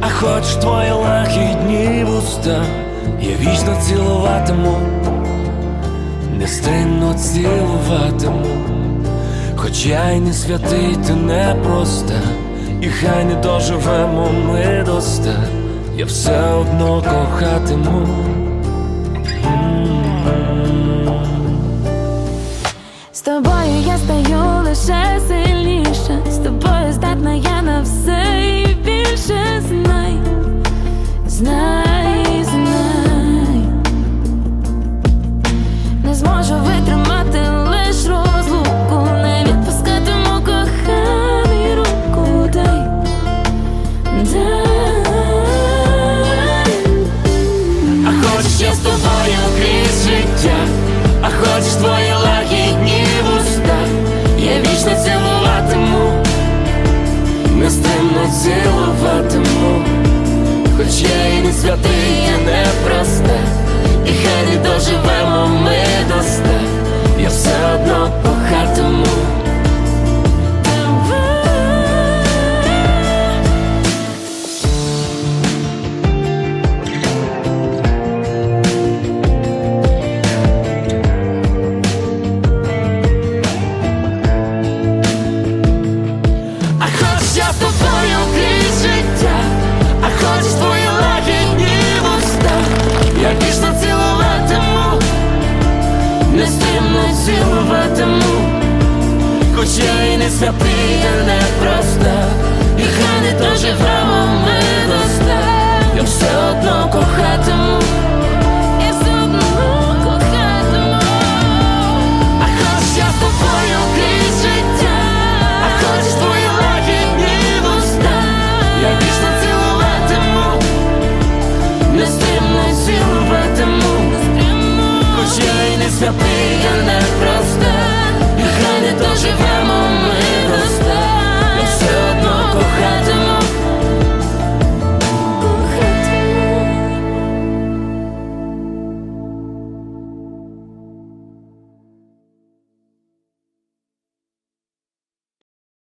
а хочеш твої лагідні вуста, я вічно цілуватиму, нестримно цілуватиму, хоч я й не святий, ти не проста, і хай не доживемо ми до ста, я все одно кохатиму. З тобою я стаю лише сильніше, з тобою здатна я на все і хай не святиня непроста, і хай не доживемо ми.